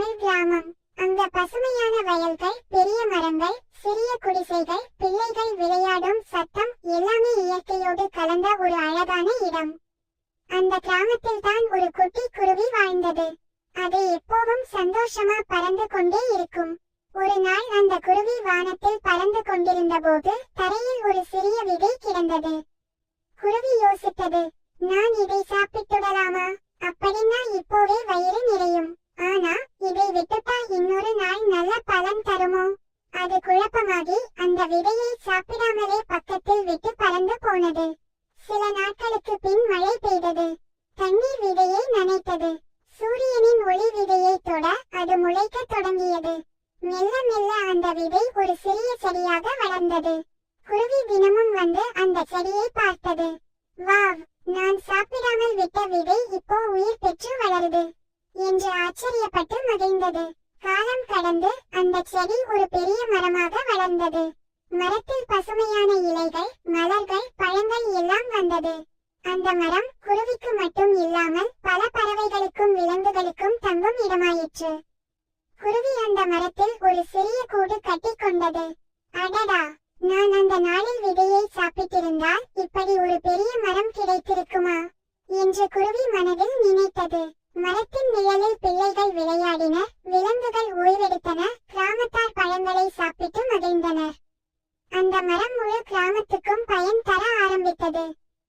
தமிழ் கிராமம். அங்க பசுமையான வயல்கள் பெரிய மரங்கள் சிறிய குடிசைகள் பிள்ளைகள் விளையாடும் சத்தம் எல்லாமே இயற்கையோடு கலந்த ஒரு அழகான இடம். அந்த கிராமத்தில் தான் ஒரு குட்டி குருவி வாழ்ந்தது. அது எப்போதும் சந்தோஷமா பறந்து கொண்டே இருக்கும். ஒரு நாள் அந்த குருவி வானத்தில் பறந்து கொண்டிருந்த போது தரையில் ஒரு சிறிய விதை கிடந்தது. குருவி யோசித்தது நான் இதை சாப்பிட்டுடலாமா? அப்படின்னா பலன் தருமோ? அது குழப்பமாகி அந்த விதையை சாப்பிடாமலே பக்கத்தில் விட்டு பறந்து போனது. சில நாட்களுக்கு பின் மழை பெய்தது. தண்ணீர் விதையை நனைத்தது. சூரியனின் ஒளி விதையை தொட அது முளைக்க தொடங்கியது. மெல்ல மெல்ல அந்த விதை ஒரு சிறிய செடியாக வளர்ந்தது. குருவி தினமும் வந்து அந்த செடியை பார்த்தது. வாவ் நான் சாப்பிடாமல் விட்ட விதை இப்போ உயிர் பெற்று வளருது என்று ஆச்சரியப்பட்டு மகிழ்ந்தது. காலம் கடந்து அந்த செடி ஒரு பெரிய மரமாக வளர்ந்தது. மரத்தில் பசுமையான இலைகள் மலர்கள் பழங்கள் எல்லாம் வந்தது. அந்த மரம் குருவிக்கு மட்டும் இல்லாமல் பல பறவைகளுக்கும் விலங்குகளுக்கும் தங்கும் இடமாயிற்று. குருவி அந்த மரத்தில் ஒரு சிறிய கூடு கட்டி கொண்டது. அடடா! நான் அந்த நாளில் விதையை சாப்பிட்டிருந்தால் இப்படி ஒரு பெரிய மரம் கிடைத்திருக்குமா? என்று குருவி மனதில் நினைத்தது. மரத்தின் நிழலில் பிள்ளைகள் விளை விலங்குகள் ஓய்வெடுத்தன கிராமத்தார் பழங்களை சாப்பிட்டு மகிழ்ந்தனர் அந்த மரம் முழு கிராமத்துக்கும் பயன் தர ஆரம்பித்தது.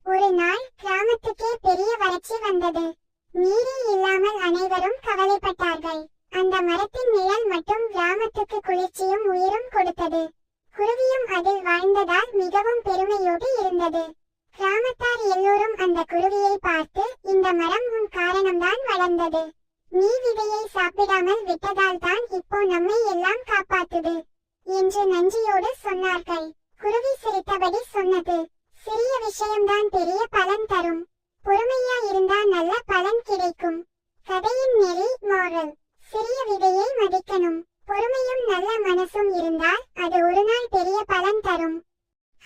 ஒரு நாள் கிராமத்துக்கே பெரிய வறட்சி வந்தது. நீரே இல்லாமல் அனைவரும் கவலைப்பட்டார்கள். அந்த மரத்தின் நிழல் மட்டும் கிராமத்துக்கு குளிர்ச்சியும் உயிரும் கொடுத்தது. குருவியும் அதில் வாழ்ந்ததால் மிகவும் பெருமையோடு இருந்தது. கிராமத்தார் எல்லோரும் அந்த குருவியை பார்த்து இந்த மரம் உன் காரணம்தான் வளர்ந்தது. நீ விதையை சாப்பிடாமல் விட்டதால் தான் இப்போ நம்மை எல்லாம் காப்பாத்துது என்று நன்றியோடு சொன்னார்கள். குருவி சிரித்தபடி சொன்னது. சிறிய விஷயம்தான் பெரிய பலன் தரும். பொறுமையா இருந்தா நல்ல பலன் கிடைக்கும். கதையின் நெறி மாறல். சிறிய விதையை மதிக்கணும். பொறுமையும் நல்ல மனசும் இருந்தால் அது ஒரு நாள் பெரிய பலன் தரும்.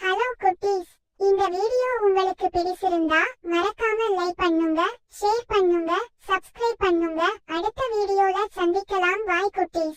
ஹலோ குட்டீஸ். இந்த வீடியோ உங்களுக்கு பிடிச்சிருந்தா மறக்காம லைக் பண்ணுங்க ஷேர் பண்ணுங்க சப்ஸ்கிரைப் பண்ணுங்க. அடுத்த வீடியோல சந்திக்கலாம். பாய் குட்டீஸ்.